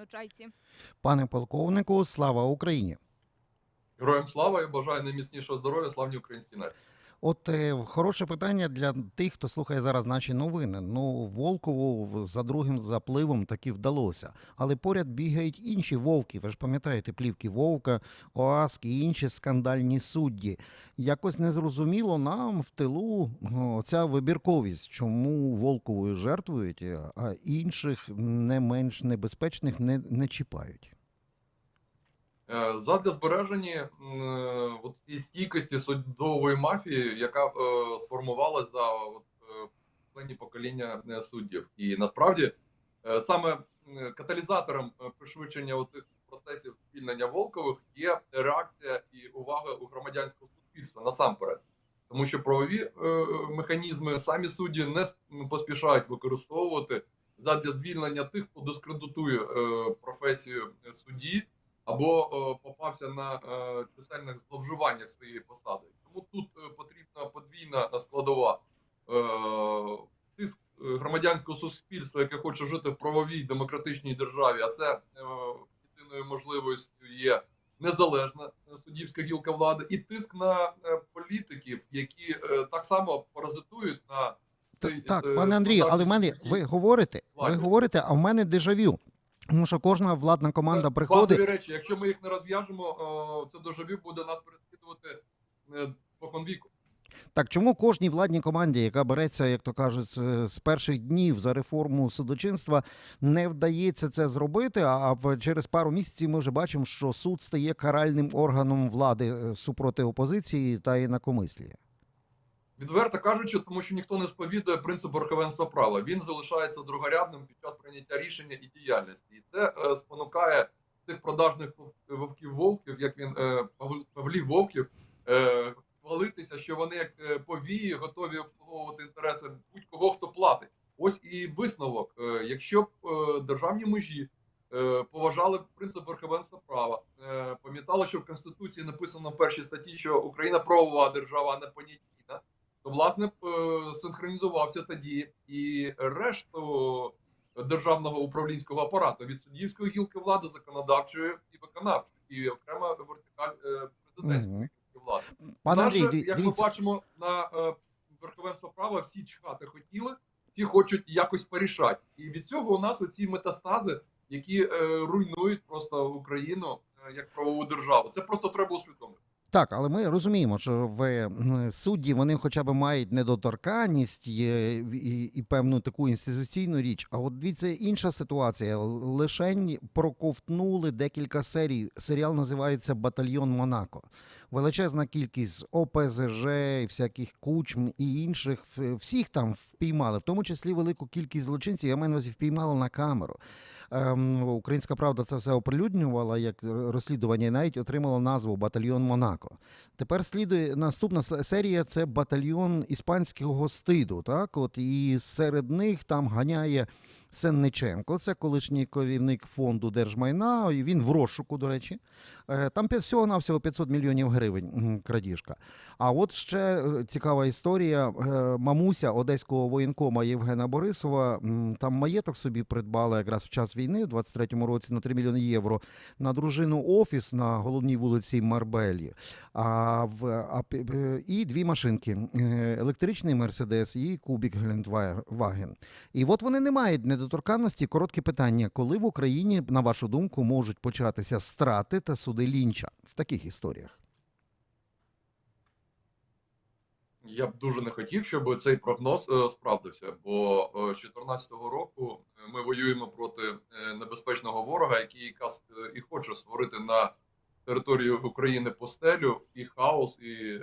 красночайці. Пане полковнику, слава Україні! Героям слава і бажаю найміцнішого здоров'я, славні українські нації. От е, хороше питання для тих, хто слухає зараз наші новини. Ну, Волкову за другим запливом таки вдалося. Але поряд бігають інші вовки. Ви ж пам'ятаєте плівки Вовка, ОАСК і інші скандальні судді. Якось незрозуміло нам в тилу ця вибірковість, чому Волковою жертвують, а інших не менш небезпечних не, не чіпають. Е, Задля збереження е, от і стійкості судової мафії, яка е, сформувалася за е, покоління суддів. І насправді саме каталізатором пришвидшення от цих процесів звільнення Волкових є реакція і увага у громадянського суспільства насамперед. Тому що правові е, механізми самі судді не поспішають використовувати задля звільнення тих, хто дискредитує е, професію судді або е, попався на е, чисельних зловживаннях своєї посади. Тому тут е, потрібна подвійна складова е, тиск громадянського суспільства, яке хоче жити в правовій демократичній державі, а це е, єдиною можливістю є незалежна суддівська гілка влади, і тиск на е, політиків, які е, так само паразитують на Так, пане Андрію, але в мене ви говорите, ви говорите, а в мене дежавю. Тому що кожна владна команда приходить. Базові речі, якщо ми їх не розв'яжемо, о, це доживі буде нас переслідувати е, спокон віку. Так чому кожній владній команді, яка береться, як то кажуть, з- з перших днів за реформу судочинства, не вдається це зробити? А через пару місяців ми вже бачимо, що суд стає каральним органом влади е, супроти опозиції та інакомислія. Відверто кажучи, тому що ніхто не сповідує принцип верховенства права. Він залишається другорядним під час прийняття рішення і діяльності. І це е, спонукає цих продажних вовків вовків, як він е, Павлів Вовків, е, хвалитися, що вони як е, повії готові обслуговувати інтереси будь-кого, хто платить. Ось і висновок. Е, якщо б е, державні межі е, поважали принцип верховенства права, е, пам'ятали, що в Конституції написано в першій статті, що Україна правова держава, а не понятійна, власне е, синхронізувався тоді і решту державного управлінського апарату від суддівської гілки влади, законодавчої і виконавчої, і окрема вертикаль е, президентської гілки влади. Пане Наше, Андрій, як ми бачимо на е, верховенство права, всі чхати хотіли, всі хочуть якось порішати. І від цього у нас оці метастази, які руйнують просто Україну як правову державу. Це просто треба усвідомити. Так, але ми розуміємо, що в судді вони хоча б мають недоторканність і, і, і певну таку інституційну річ. А от дивіться, інша ситуація. Лишень проковтнули декілька серій. Серіал називається Батальйон Монако. Величезна кількість ОПЗЖ, всяких кучм і інших. Всіх там впіймали, в тому числі велику кількість злочинців. Я маю на увазі впіймали на камеру. Ем, Українська правда це все оприлюднювала як розслідування і навіть отримала назву Батальйон Монако. Тепер слідує наступна серія це батальйон іспанського стиду. Так, от і серед них там ганяє Сенниченко, це колишній керівник фонду держмайна. Він в розшуку, до речі. Е, Там всього навсього 500 мільйонів гривень крадіжка. А от ще е, цікава історія. Е, Мамуся одеського воєнкома Євгена Борисова. Там маєток собі придбала якраз в час війни, у 23-му році на 3 мільйони євро. На дружину офіс на головній вулиці Марбелі. А в а, і дві машинки: електричний Мерседес і Кубік Гелендваген. І от вони не мають недоторканності. Коротке питання: коли в Україні, на вашу думку, можуть початися страти та суди лінча в таких історіях? Я б дуже не хотів, щоб цей прогноз е, справдився. Бо е, з 2014 року ми воюємо проти е, небезпечного ворога, який якраз і хоче створити на території України пустелю і хаос, і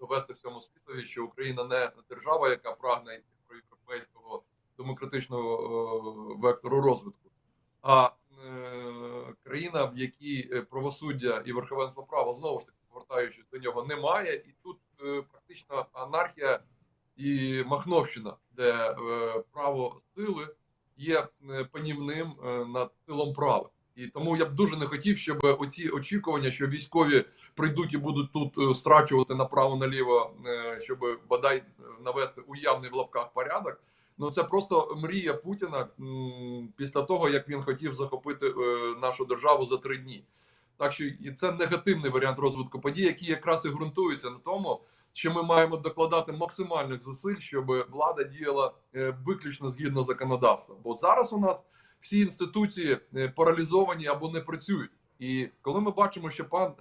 довести всьому світові, що Україна не держава, яка прагне європейського демократичного е, вектору розвитку, а е, країна, в якій е, правосуддя і верховенство права знову ж таки повертаючись до нього, немає, і тут практично анархія і махновщина, де право сили є панівним над силом права. І тому я б дуже не хотів, щоб оці очікування, що військові прийдуть і будуть тут страчувати направо наліво, щоб бодай навести уявний в лапках порядок, Ну це просто мрія Путіна після того, як він хотів захопити е, нашу державу за три дні. Так що і це негативний варіант розвитку подій, який якраз і ґрунтується на тому, що ми маємо докладати максимальних зусиль, щоб влада діяла е, виключно згідно законодавства. Бо зараз у нас всі інституції е, паралізовані або не працюють. І коли ми бачимо, що пан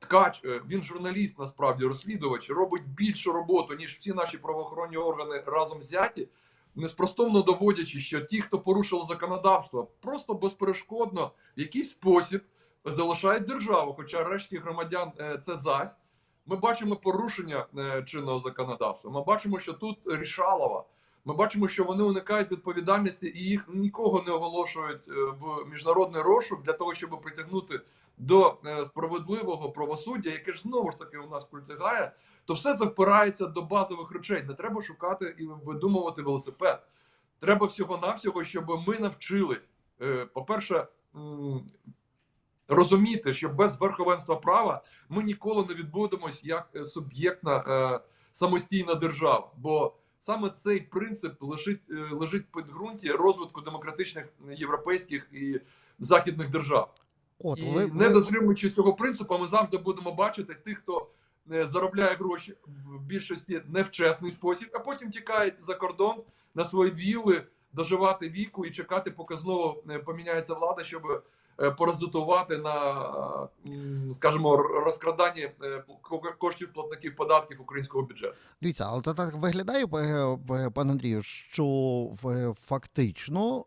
Ткач, е, він журналіст, насправді розслідувач, робить більшу роботу ніж всі наші правоохоронні органи разом взяті, неспростовно доводячи, що ті, хто порушив законодавство, просто безперешкодно в якийсь спосіб залишають державу. Хоча решті громадян е, це зась. Ми бачимо порушення е, чинного законодавства. Ми бачимо, що тут рішалова. Ми бачимо, що вони уникають відповідальності і їх нікого не оголошують в міжнародний розшук для того, щоб притягнути до е, справедливого правосуддя, яке ж знову ж таки у нас притягає, то все це впирається до базових речей. Не треба шукати і видумувати велосипед. Треба всього-навсього, щоб ми навчились. е, По-перше, розуміти, що без верховенства права ми ніколи не відбудемось як е, суб'єктна самостійна держава. Бо саме цей принцип лежить, лежить в підґрунті розвитку демократичних європейських і західних держав. От І ви, не ви, дотримуючи цього принципу, ми завжди будемо бачити тих, хто е, заробляє гроші в більшості не в чесний спосіб, а потім тікають за кордон на свої вілли, доживати віку і чекати, поки знову е, поміняється влада, щоб е, паразитувати на, скажімо, розкраданні коштів платників податків українського бюджету. Дивіться, але то так виглядає, пане Андрію, що фактично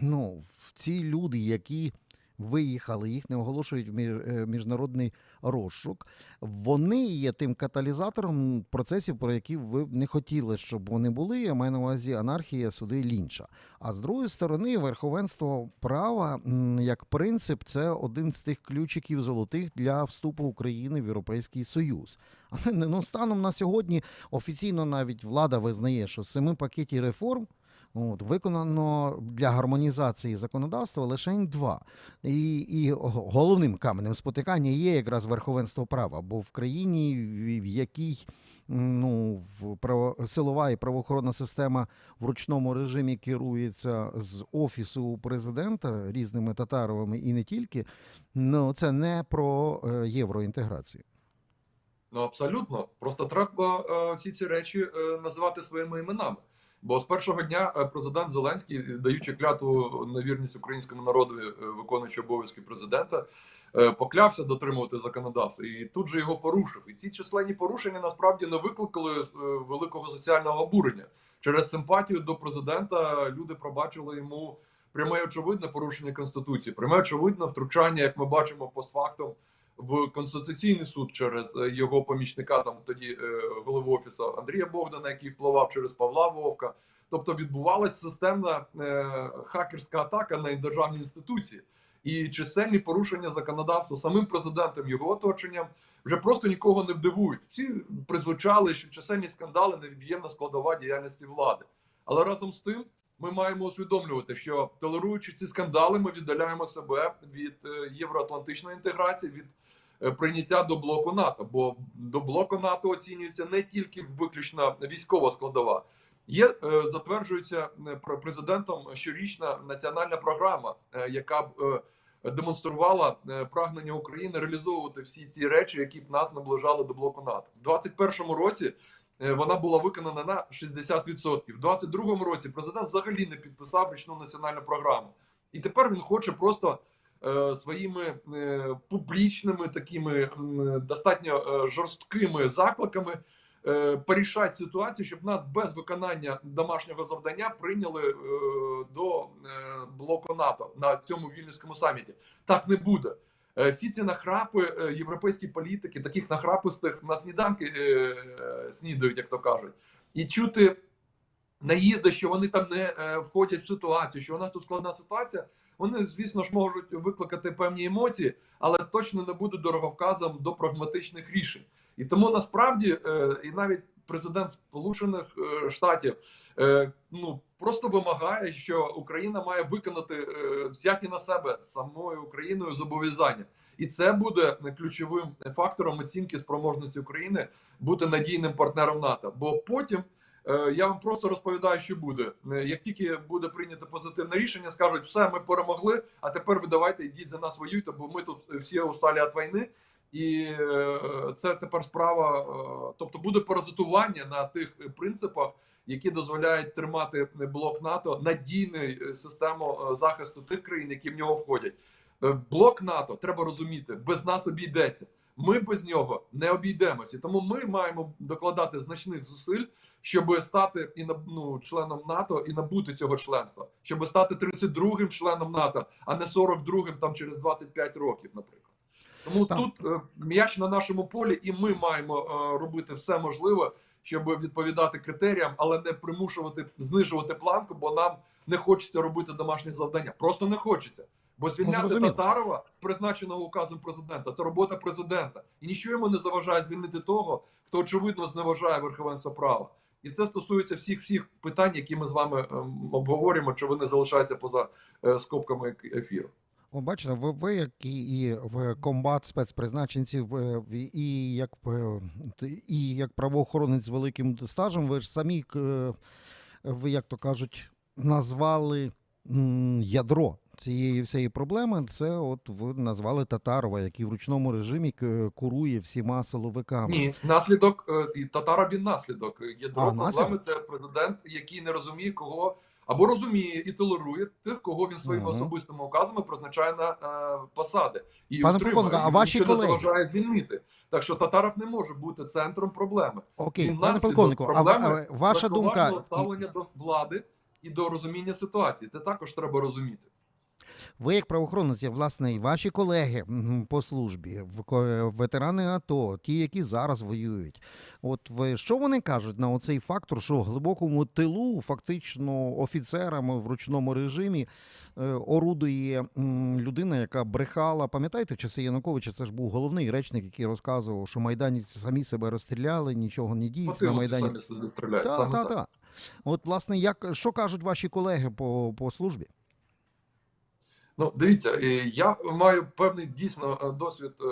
ну, ці люди, які виїхали, їх не оголошують в е, міжнародний розшук, вони є тим каталізатором процесів, про які ви не хотіли, щоб вони були. Я маю на увазі анархія, суди лінча. А з другої сторони, верховенство права як принцип це один з тих ключиків золотих для вступу України в Європейський Союз. Але ну, станом на сьогодні офіційно навіть влада визнає, що семи пакетів реформ. От, виконано для гармонізації законодавства лише два. І, і головним каменем спотикання є якраз верховенство права, бо в країні, в- якій ну, в право, силова і правоохоронна система в ручному режимі керується з офісу президента різними татаровими і не тільки, ну це не про е, євроінтеграцію. Ну абсолютно. Просто треба е, всі ці речі е, називати своїми іменами. Бо з першого дня е, президент Зеленський, е, даючи клятву на вірність українському народу, е, виконуючи обов'язки президента, поклявся дотримувати законодавства і тут же його порушив. І ці численні порушення насправді не викликали великого соціального обурення. Через симпатію до президента люди пробачили йому пряме очевидне порушення конституції, пряме очевидне втручання, як ми бачимо постфактум в конституційний суд через е, його помічника, там тоді е, голови офісу Андрія Богдана, який впливав через Павла Вовка. Тобто відбувалася системна е, хакерська атака на державні інституції і чисельні порушення законодавства самим президентом, його оточенням вже просто нікого не вдивують. Всі призвучали, що чисельні скандали невід'ємна складова діяльності влади. Але разом з тим ми маємо усвідомлювати, що толеруючи ці скандали, ми віддаляємо себе від євроатлантичної інтеграції, від прийняття до блоку НАТО. Бо до блоку НАТО оцінюється не тільки виключно військова складова. Є е, затверджується е, президентом щорічна національна програма, е, яка б е, демонструвала е, прагнення України реалізовувати всі ці речі, які б нас наближали до блоку НАТО. У 2021 році е, вона була виконана на 60%. У 2022 році президент взагалі не підписав річну національну програму. І тепер він хоче просто е, своїми е, публічними такими достатньо е, жорсткими закликами е, порішати ситуацію, щоб нас без виконання домашнього завдання прийняли е, до е, блоку НАТО на цьому вільнюському саміті. Так не буде. Е, Всі ці нахрапи е, європейські політики, таких нахрапистих на сніданки е, е, снідають, як то кажуть, і чути наїзди, що вони там не е, входять в ситуацію, що у нас тут складна ситуація. Вони, звісно ж, можуть викликати певні емоції, але точно не буде дороговказом до прагматичних рішень. І тому насправді, е, і навіть президент Сполучених е, Штатів ну просто вимагає, що Україна має виконати взяті на себе самою Україною зобов'язання, і це буде ключовим фактором оцінки спроможності України бути надійним партнером НАТО. Бо потім Я вам просто розповідаю, що буде. Е, Як тільки буде прийнято позитивне рішення, скажуть, все, ми перемогли, а тепер ви давайте йдіть за нас воюйте, бо ми тут всі усталі від війни. І е, це тепер справа, е, тобто буде паразитування на тих принципах, які дозволяють тримати блок НАТО надійною систему е, захисту тих країн, які в нього входять. Е, Блок НАТО треба розуміти, без нас обійдеться. Ми без нього не обійдемося. Тому ми маємо докладати значних зусиль, щоб стати і на- ну, членом НАТО і набути цього членства, щоб стати 32-м членом НАТО, а не 42-м там через 25 років, наприклад. Тому Так. тут е, м'яч на нашому полі, і ми маємо е, робити все можливе, щоб відповідати критеріям, але не примушувати знижувати планку, бо нам не хочеться робити домашнє завдання. Просто не хочеться. Бо звільняти зрозуміло. Татарова, призначеного указом президента, це робота президента. І нічого йому не заважає звільнити того, хто очевидно зневажає верховенство права. І це стосується всіх всіх питань, які ми з вами ем, обговорюємо, чи вони залишаються поза е, скобками ефіру. О, бачите, ви, ви як і, і в комбат спецпризначенців, е, і як е, і як правоохоронець з великим стажем, ви ж самі ви, як то кажуть, назвали ядро цієї всієї проблеми. Це от ви назвали Татарова, який в ручному режимі курує всіма силовиками. Ні, наслідок е, і татара він наслідок. Ядро А, проблеми наслідок? це президент, який не розуміє кого або розуміє і толерує тих, кого він своїми Мгм. особистими указами призначає на е, посади і Пане утримує, а ваші нічого колеги? не заважає звільнити. Так що татаров не може бути центром проблеми. Окей, Він пане полковнику, а, проблеми а ваша думка. Ставлення до влади і до розуміння ситуації. Це також треба розуміти. Ви як правоохоронець, власне, і ваші колеги по службі, ветерани АТО, ті, які зараз воюють. От ви що вони кажуть на оцей фактор, що в глибокому тилу, фактично офіцерами в ручному режимі е, орудує людина, яка брехала. Пам'ятаєте, в часи Януковича це ж був головний речник, який розказував, що майданівці самі себе розстріляли, нічого не діється на майдані. самі собі стріляють. Так, так. так. От, власне, як що кажуть ваші колеги по, по службі? Ну, дивіться, е, я маю певний дійсно е, досвід е,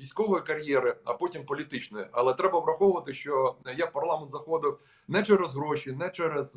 військової кар'єри, а потім політичної. Але треба враховувати, що я в парламент заходив не через гроші, не через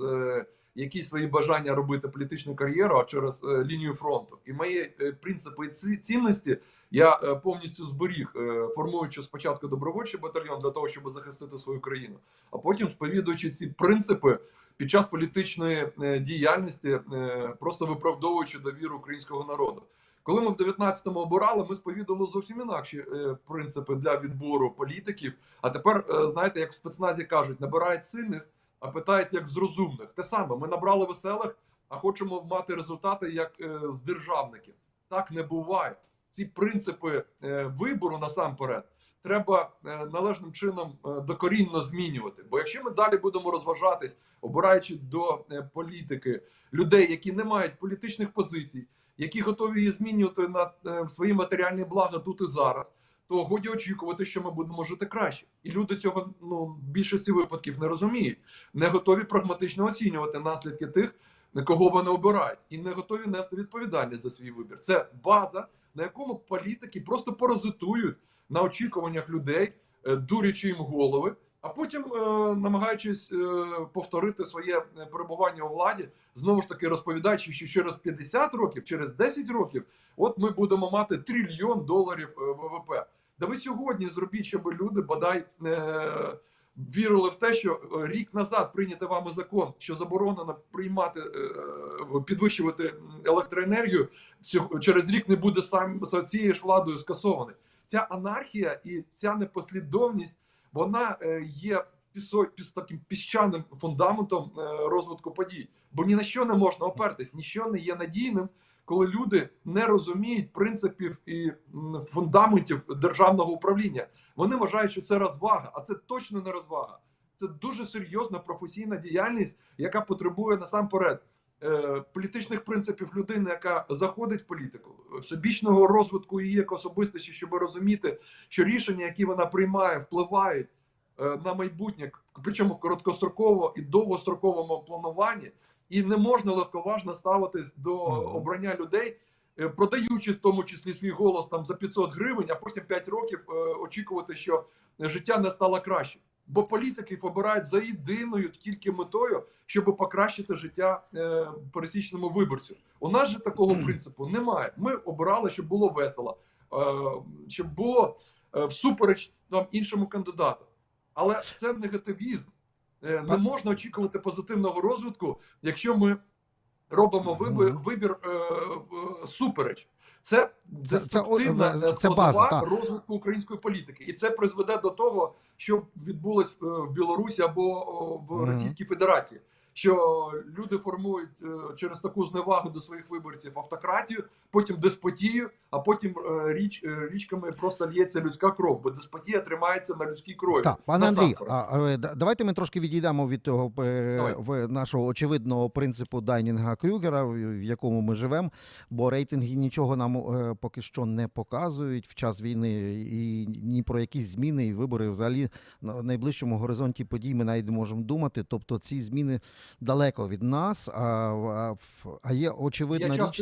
якісь свої бажання робити політичну кар'єру, а через лінію фронту. І мої принципи і ці- цінності я повністю зберіг, формуючи спочатку добровольчий батальйон для того, щоб захистити свою країну, а потім сповідуючи ці принципи під час політичної е, діяльності, е, просто виправдовуючи довіру українського народу. Коли ми в 19-му обирали, ми сповідували зовсім інакші е, принципи для відбору політиків. А тепер, знаєте, як в спецназі кажуть, набирають сильних, а питають як з розумних. Те саме, ми набрали веселих, а хочемо мати результати як з державників. Так не буває. Ці принципи вибору насамперед треба е, належним чином е, докорінно змінювати. Бо якщо ми далі будемо розважатись, обираючи до е, політики людей, які не мають політичних позицій, які готові її змінювати на свої матеріальні блага тут і зараз, то годі очікувати, що ми будемо жити краще. І люди цього ну більшості випадків не розуміють, не готові прагматично оцінювати наслідки тих, кого вони обирають, і не готові нести відповідальність за свій вибір. Це база, на якому політики просто паразитують на очікуваннях людей, е, дурячи їм голови. А потім, е, намагаючись е, повторити своє перебування у владі, знову ж таки розповідаючи, що через 50 років, через 10 років, от ми будемо мати трильйон доларів ВВП. Да ви сьогодні зробіть, щоб люди бодай вірили в те, що рік назад прийнятий вами закон, що заборонено приймати підвищувати електроенергію, через рік не буде сам цією ж владою скасований. Ця анархія і ця непослідовність вона е, є пісо, піс, таким піщаним фундаментом е, розвитку подій. Бо ні на що не можна опертись, ніщо не є надійним, коли люди не розуміють принципів і фундаментів державного управління. Вони вважають, що це розвага, а це точно не розвага. Це дуже серйозна професійна діяльність, яка потребує насамперед політичних принципів людини, яка заходить в політику, всебічного розвитку її як особистості, щоб розуміти, що рішення, які вона приймає, впливають е, на майбутнє, причому в короткостроково і довгостроковому плануванні, і не можна легковажно ставитись до обрання людей, е, продаючи в тому числі свій голос там за 500 гривень, а потім 5 років е, очікувати, що життя не стало краще. Бо політиків обирають за єдиною тільки метою, щоб покращити життя е, пересічному виборцю. У нас же такого принципу немає. Ми обирали, щоб було весело, е, щоб було е, всупереч там іншому кандидату. Але це негативізм. Е, Не можна очікувати позитивного розвитку, якщо ми робимо вибір, вибір е, е, супереч. Це Це- це деструктивна це е, база, складова так. розвитку української політики, і це призведе до того, що відбулось е, в Білорусі або в. Російській Федерації. Що люди формують е, через таку зневагу до своїх виборців автократію, потім деспотію, а потім е, річ е, річками просто лється людська кров, бо деспотія тримається на людській крові. Так, пане Андрій, а, давайте ми трошки відійдемо від того Давай. в нашого очевидного принципу Дайнінга Крюгера, в якому ми живемо, бо рейтинги нічого нам поки що не показують в час війни, і ні про якісь зміни і вибори взагалі на найближчому горизонті подій ми навіть можемо думати. Тобто ці зміни далеко від нас. А, а, є очевидна Є річ.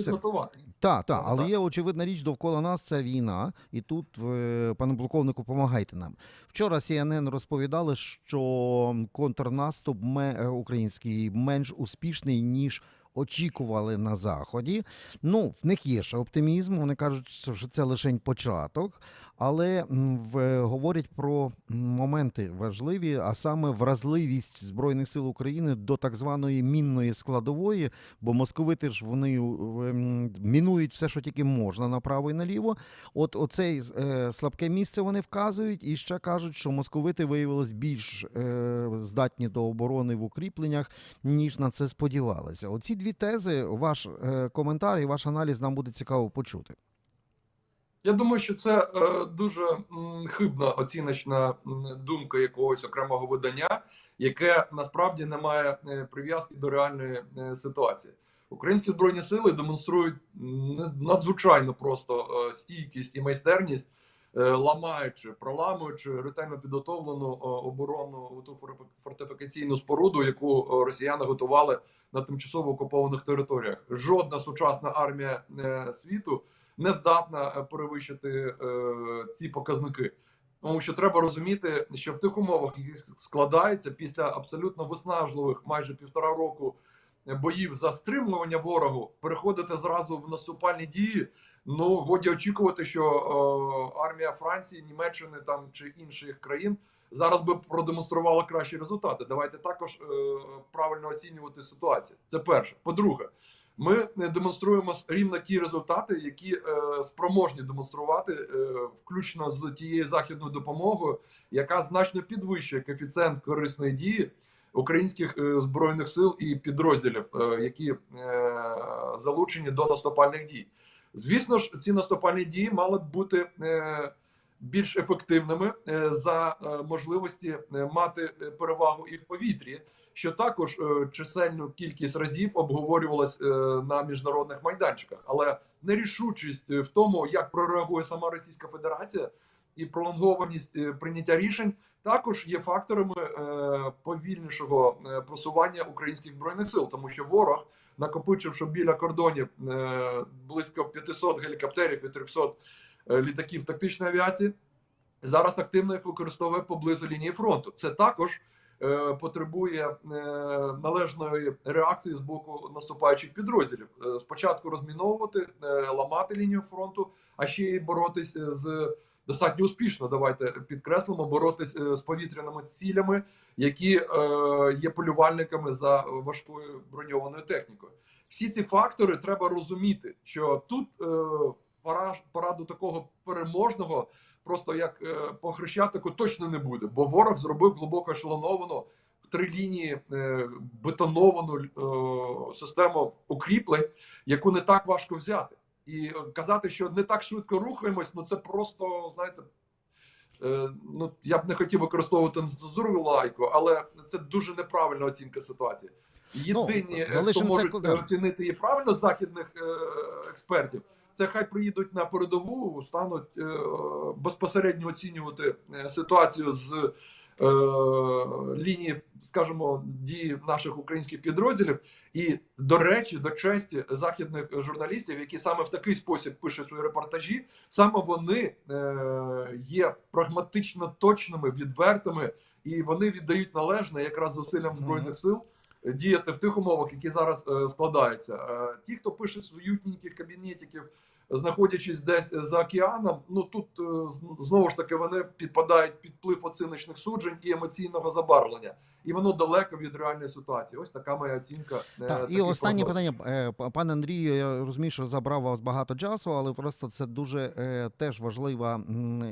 так, так, але так. є очевидна річ довкола нас це війна, і тут, е, пане полковнику, помагайте нам. Вчора CNN розповідали, що контрнаступ е, український менш успішний ніж. Очікували на заході. Ну, в них є ще оптимізм. Вони кажуть, що це лише початок, але в, говорять про моменти важливі, а саме вразливість збройних сил України до так званої мінної складової, бо московити ж вони мінують все, що тільки можна направо і наліво. От оцей е, слабке місце вони вказують, і ще кажуть, що московити виявились більш е, здатні до оборони в укріпленнях, ніж на це сподівалися. Оці дві тези, ваш е, коментар і ваш аналіз нам буде цікаво почути. Я думаю, що це е, дуже хибна оціночна думка якогось окремого видання, яке насправді не має е, прив'язки до реальної ситуації. Українські збройні сили демонструють надзвичайно просто стійкість і майстерність, ламаючи, проламуючи ретельно підготовлену е, оборону ту фор- фортифікаційну споруду, яку е, росіяни готували на тимчасово окупованих територіях. Жодна сучасна армія е, світу не здатна е, перевищити е, ці показники. Тому що треба розуміти, що в тих умовах, які складаються після абсолютно виснажливих майже півтора року е, боїв за стримування ворогу, переходити зразу в наступальні дії. Ну годі очікувати, що е, армія Франції, Німеччини там чи інших країн зараз би продемонструвала кращі результати. Давайте також е, правильно оцінювати ситуацію. Це перше. По-друге, ми демонструємо рівно ті результати, які е, спроможні демонструвати, е, включно з тією західною допомогою, яка значно підвищує коефіцієнт корисної дії українських е, збройних сил і підрозділів, е, які е, залучені до наступальних дій. Звісно ж, ці наступальні дії мали б бути е, більш ефективними е, за е, можливості мати перевагу і в повітрі що також чисельну кількість разів обговорювалась на міжнародних майданчиках, але нерішучість в тому, як прореагує сама Російська Федерація, і пролонгованість прийняття рішень також є факторами повільнішого просування українських збройних сил, тому що ворог, накопичивши біля кордонів е, близько 500 гелікоптерів і 300 е, літаків тактичної авіації, зараз активно їх використовує поблизу лінії фронту. Це також е, потребує е, належної реакції з боку наступаючих підрозділів. Е, спочатку розміновувати, е, ламати лінію фронту, а ще й боротись е, з достатньо успішно. Давайте підкреслимо, боротись е, з повітряними цілями, які е, є полювальниками за важкою броньованою технікою. Всі ці фактори треба розуміти, що тут е, пора, пора до такого переможного просто як е, по хрещатику точно не буде, бо ворог зробив глибоко ешелоновану в три лінії е, бетоновану систему укріплень, яку не так важко взяти. І казати, що не так швидко рухаємось, ну це просто знаєте. е, Ну, я б не хотів використовувати цензуру лайку, але це дуже неправильна оцінка ситуації. Єдині, е, хто можуть оцінити її правильно з західних е, експертів, це хай приїдуть на передову, стануть безпосередньо оцінювати ситуацію з лінії, скажімо, дії наших українських підрозділів. І до речі, до честі західних журналістів, які саме в такий спосіб пишуть свої репортажі, саме вони е, є прагматично точними, відвертими, і вони віддають належне якраз зусиллям збройних сил діяти в тих умовах, які зараз е, складаються. Е, ті, хто пише з уютненьких кабінетиків, знаходячись десь за океаном, ну тут е, знову ж таки вони підпадають під вплив оціночних суджень і емоційного забарвлення, і воно далеко від реальної ситуації. Ось така моя оцінка. е, Так, і останнє прогнозів. питання, е, пане Андрію. Я розумію, що забрав вас багато часу, але просто це дуже е, теж важлива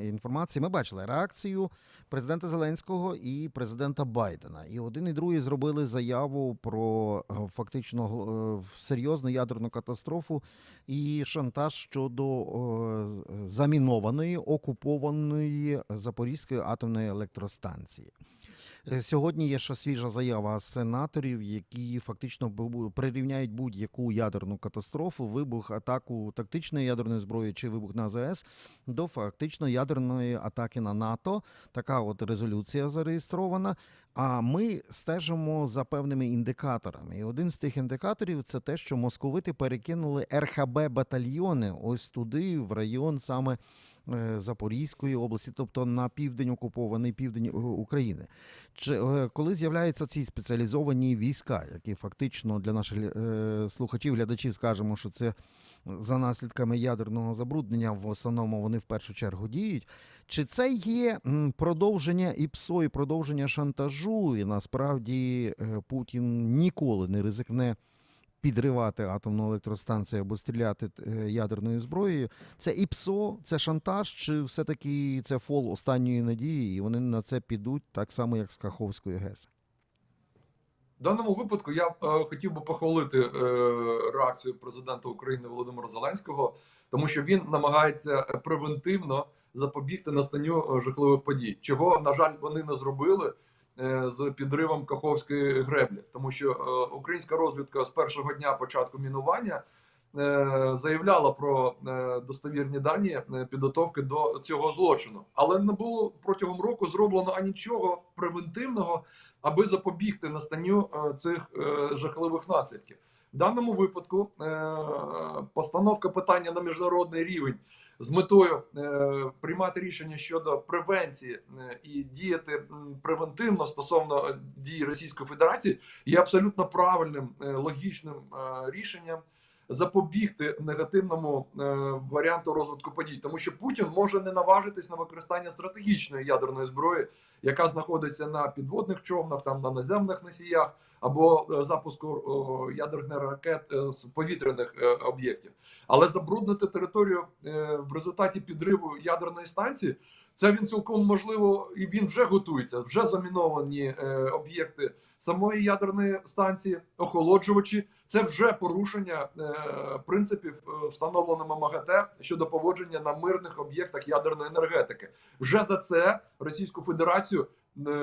інформація. Ми бачили реакцію президента Зеленського і президента Байдена. І один і другий зробили заяву про фактично серйозну ядерну катастрофу і шантаж щодо замінованої окупованої Запорізької атомної електростанції. Е, Сьогодні є ще свіжа заява сенаторів, які фактично прирівняють будь-яку ядерну катастрофу, вибух, атаку тактичної ядерної зброї чи вибух на АЗС до фактично ядерної атаки на НАТО. Така от резолюція зареєстрована. А ми стежимо за певними індикаторами. І один з тих індикаторів це те, що московити перекинули РХБ батальйони ось туди, в район саме Запорізької області, тобто на південь окупований південь е, України. Чи е, коли з'являються ці спеціалізовані війська, які фактично для наших е, слухачів, глядачів скажемо, що це за наслідками ядерного забруднення, в основному вони в першу чергу діють. Чи це є продовження ІПСО і продовження шантажу? І насправді е, Путін ніколи не ризикне підривати атомну електростанцію або стріляти е, ядерною зброєю. Це ІПСО, це шантаж, чи все-таки це фол останньої надії, і вони на це підуть так само, як з Каховської ГЕС? В даному випадку я е, хотів би похвалити е, реакцію президента України Володимира Зеленського, тому що він намагається е, превентивно запобігти настанню е, жахливих подій, чого на жаль вони не зробили з підривом Каховської греблі, тому що е, українська розвідка з першого дня початку мінування. е, Заявляла про е, достовірні дані е, підготовки до цього злочину, але не було протягом року зроблено анічого превентивного аби запобігти настанню е, цих е, жахливих наслідків. В даному випадку е, постановка питання на міжнародний рівень з метою е, приймати рішення щодо превенції е, і діяти превентивно стосовно е, дій Російської Федерації є абсолютно правильним логічним рішенням. Запобігти негативному е, варіанту розвитку подій, тому що Путін може не наважитись на використання стратегічної ядерної зброї, яка знаходиться на підводних човнах, там на наземних носіях, або е, запуску ядерних ракет е, з повітряних е, об'єктів. Але забруднити територію в результаті підриву ядерної станції, це він цілком можливо, і він вже готується. Вже заміновані об'єкти самої ядерної станції, охолоджувачі. Це вже порушення принципів, встановленими МАГАТЕ щодо поводження на мирних об'єктах ядерної енергетики. Вже за це Російську Федерацію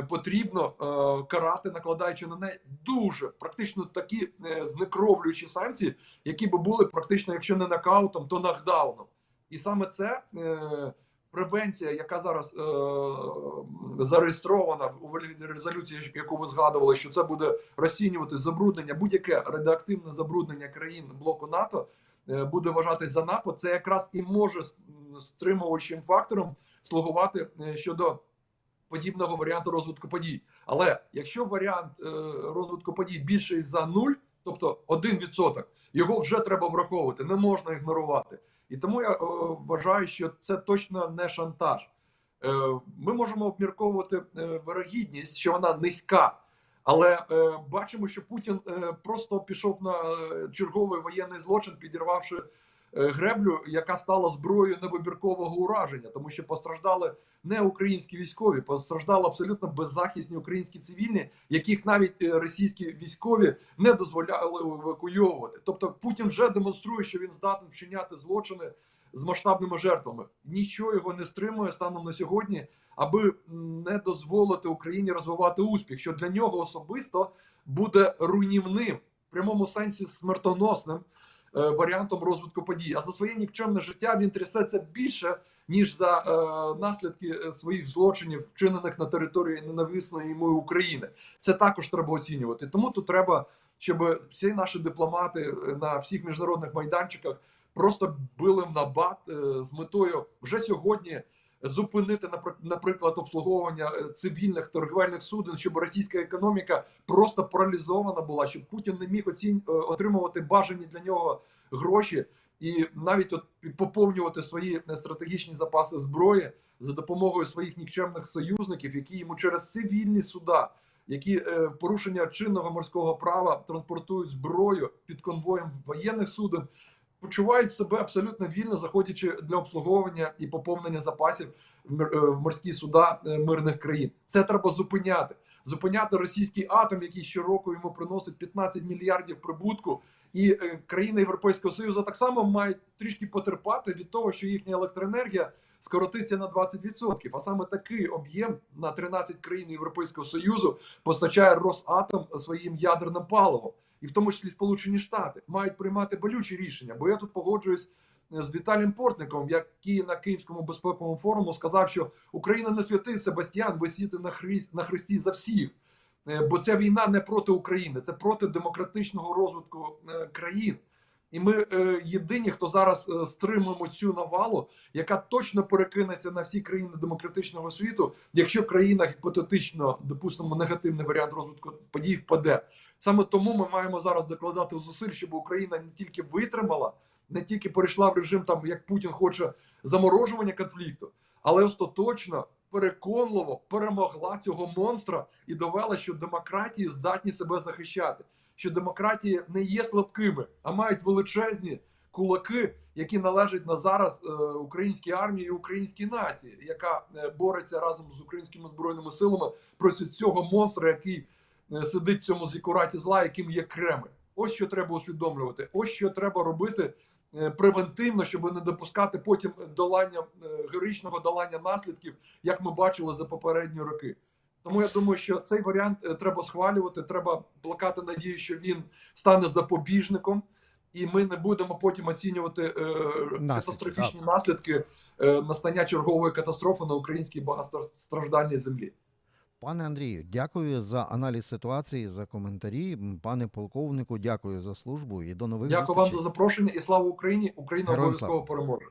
потрібно е, карати, накладаючи на неї дуже практично такі е, знекровлюючі санкції, які би були практично, якщо не нокаутом, то нокдауном. І саме це е, превенція, яка зараз е, зареєстрована у резолюції, яку ви згадували, що це буде розцінювати забруднення, будь-яке радіоактивне забруднення країн блоку НАТО е, буде вважатись за напад. Це якраз і може стримувачим фактором слугувати е, щодо подібного варіанту розвитку подій. Але якщо варіант е, розвитку подій більший за нуль, тобто 1%, його вже треба враховувати, не можна ігнорувати. І тому я е, вважаю, що це точно не шантаж. Е, ми можемо обмірковувати вирогідність, що вона низька. Але бачимо, що Путін просто пішов на черговий воєнний злочин, підірвавши греблю, яка стала зброєю невибіркового ураження, тому що постраждали не українські військові, постраждали абсолютно беззахисні українські цивільні, яких навіть е, російські військові не дозволяли евакуйовувати. Тобто Путін вже демонструє, що він здатен вчиняти злочини з масштабними жертвами. Нічого його не стримує станом на сьогодні, аби не дозволити Україні розвивати успіх, що для нього особисто буде руйнівним в прямому сенсі смертоносним. Е, варіантом розвитку подій. А за своє нікчемне життя він трясеться більше, ніж за е, наслідки е, своїх злочинів, вчинених на території ненависної йому України. Це також треба оцінювати. Тому тут треба, щоб всі наші дипломати е, на всіх міжнародних майданчиках просто били в набат е, з метою вже сьогодні зупинити напр- наприклад обслуговування е, цивільних торгівельних суден, щоб російська економіка просто паралізована була, щоб Путін не міг оцін... е, отримувати бажані для нього гроші і навіть от поповнювати свої е, стратегічні запаси зброї за допомогою своїх нікчемних союзників, які йому через цивільні суда. Які в порушення чинного морського права транспортують зброю під конвоєм воєнних суден, почувають себе абсолютно вільно, заходячи для обслуговування і поповнення запасів в е, морські суда е, мирних країн. Це треба зупиняти. Зупиняти російський атом, який щороку йому приносить 15 мільярдів прибутку, і е, країни Європейського Союзу так само мають трішки потерпати від того, що їхня електроенергія скоротиться на 20%. А саме такий об'єм на 13 країн Європейського Союзу постачає Росатом своїм ядерним паливом, і в тому числі Сполучені Штати мають приймати болючі рішення. Бо я тут погоджуюсь е, з Віталієм Портником, який на Київському безпековому форуму сказав, що Україна не святий Себастьян висіти на хресті, на хресті за всіх. Е, Бо ця війна не проти України, це проти демократичного розвитку е, країн. І ми єдині, хто зараз стримуємо цю навалу, яка точно перекинеться на всі країни демократичного світу, якщо країна гіпотетично, допустимо, негативний варіант розвитку подій впаде. Саме тому ми маємо зараз докладати зусиль, щоб Україна не тільки витримала, не тільки перейшла в режим, там як Путін хоче заморожування конфлікту, але остаточно переконливо перемогла цього монстра і довела, що демократії здатні себе захищати, що демократії не є слабкими, а мають величезні кулаки, які належать на зараз е, українській армії і українській нації, яка е, бореться разом з українськими збройними силами проти цього монстра, який сидить в цьому зікураті зла, яким є Кремль. Ось що треба усвідомлювати. Ось що треба робити е, превентивно, щоб не допускати потім долання е, героїчного долання наслідків, як ми бачили за попередні роки. Тому я думаю, що цей варіант е, треба схвалювати. Треба плакати надію, що він стане запобіжником, і ми не будемо потім оцінювати е, катастрофічні наслідки е, настання чергової катастрофи на українській багатостраждальній землі. Пане Андрію, дякую за аналіз ситуації, за коментарі. Пане полковнику, дякую за службу і до нових Дякую вам за запрошення і слава Україні! Україна обов'язково переможе.